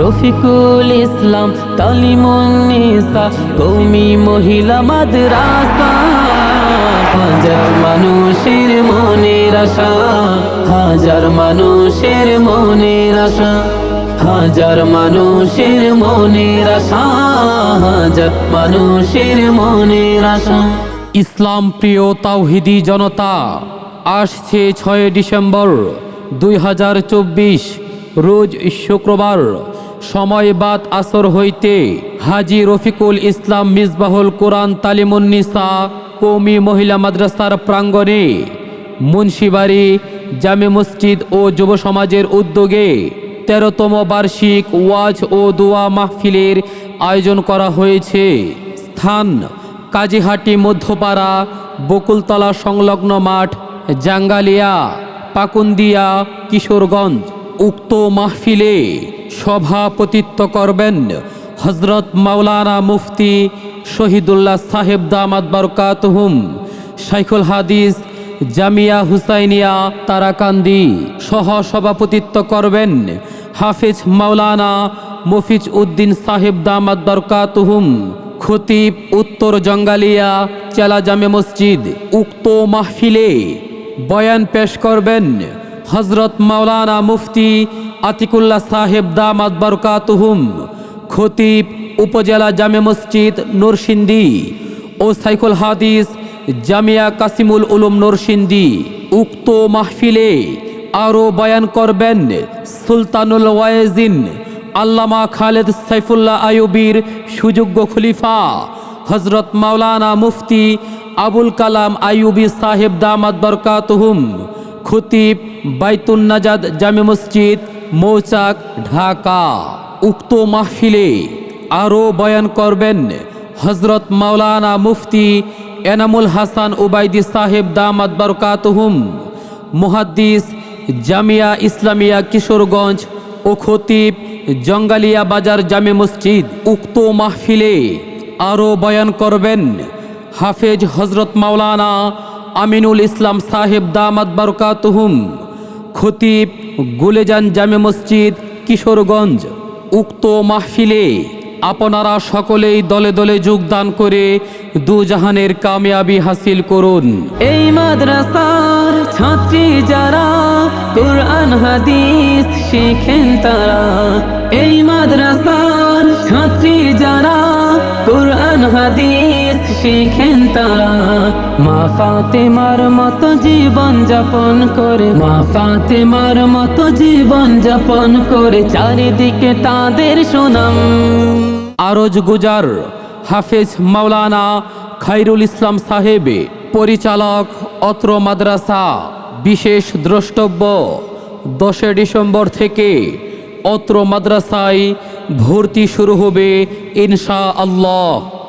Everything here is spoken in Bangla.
রফিকুল ইসলাম তালিমুন্নিসা কৌমি মহিলা মাদ্রাসা হাজার মানুষের মনের আশা হাজার মানুষের মনের আশা। হাজার মানুষের মনের আশা, হাজার মানুষের মনের আশা। ইসলাম প্রিয় তাওহিদি জনতা, আসছে ছয় ডিসেম্বর দুই হাজার চব্বিশ, রোজ শুক্রবার, সময় বাদ আসর হইতে হাজি রফিকুল ইসলাম মিসবাহুল কোরআন তালিমুন্নিসা কৌমি মহিলা মাদ্রাসার প্রাঙ্গণে মুন্সিবাড়ি জামে মসজিদ ও যুব সমাজের উদ্যোগে তেরোতম বার্ষিক ওয়াজ ও দোয়া মাহফিলের আয়োজন করা হয়েছে। স্থান কাজীহাটি, মধ্যপাড়া, বকুলতলা সংলগ্ন মাঠ, জাঙ্গালিয়া, পাকুন্দিয়া, কিশোরগঞ্জ। উক্ত মাহফিলে সভাপতিত্ব করবেন হজরত মাওলানা মুফতি শহীদুল্লাহ সাহেব দামাদ বরকাতহুম, শাইখুল হাদিস, জামিয়া হুসাইনিয়া তারাকান্দি। সহ সভাপতিত্ব করবেন হাফিজ মাওলানা মফিজ উদ্দিন সাহেব দামাদ বরকাতহুম, খতিব উত্তর জঙ্গালিয়া চেলা জামে মসজিদ, উক্ত মাহফিলে বয়ান পেশ করবেন হজরত মাওলানা মুফতি আতিকুল্লাহ সাহেব দামাদ বরকাতুহুম, খতিব উপজেলা জামে মসজিদ নরসিন্দি ও সাইকুল হাদিস জামিয়া কাসিমুল উলুম নরসিন্দি উক্ত মাহফিলে আরও বয়ান করবেন সুলতানুল ওয়াইজিন আল্লামা খালেদ সাইফুল্লাহ আয়ুবীর সুযোগ্য খলিফা হজরত মাওলানা মুফতি আবুল কালাম আয়ুবি সাহেব দামাদ বরকাতহুম, খতিব বাইতুন নাজাদ জামে মসজিদ, মৌচাক, ঢাকা। উক্ত মাহফিলে আরও বয়ান করবেন হজরত মাওলানা মুফতি এনামুল হাসান উবাইদি সাহেব দামাদ বরকাতহুম, মুহাদ্দিস জামিয়া ইসলামিয়া কিশোরগঞ্জ ও খতিব জঙ্গালিয়া বাজার জামে মসজিদ উক্ত মাহফিলে আরও বয়ান করবেন হাফেজ হজরত মাওলানা আমিনুল ইসলাম সাহেব দামাদ বরকাতুহুম, খতিব গুলেজান জামে মসজিদ কিশোরগঞ্জ উক্ত মাহফিলে আপনারা সকলেই দলে দলে যোগদান করে দুজাহানের কামিয়াবি হাসিল করুন। এই মাদ্রাসার ছাত্রী যারা কোরআন, হাদিস শিখেন তারা। এই মাদ্রাসার ছাত্রী যারা কোরআন, হাদিস শিখেন তারা। মা ফাতেমার মতো জীবন যাপন করে, মা ফাতেমার মতো জীবন যাপন করে, চারিদিকে তাদের সুনাম। আরজ গুজার হাফেজ মাওলানা খাইরুল ইসলাম সাহেব, পরিচালক অত্র মাদ্রাসা বিশেষ দ্রষ্টব্য দশে ডিসেম্বর থেকে অত্র মাদ্রাসায় ভর্তি শুরু হবে ইনশা আল্লাহ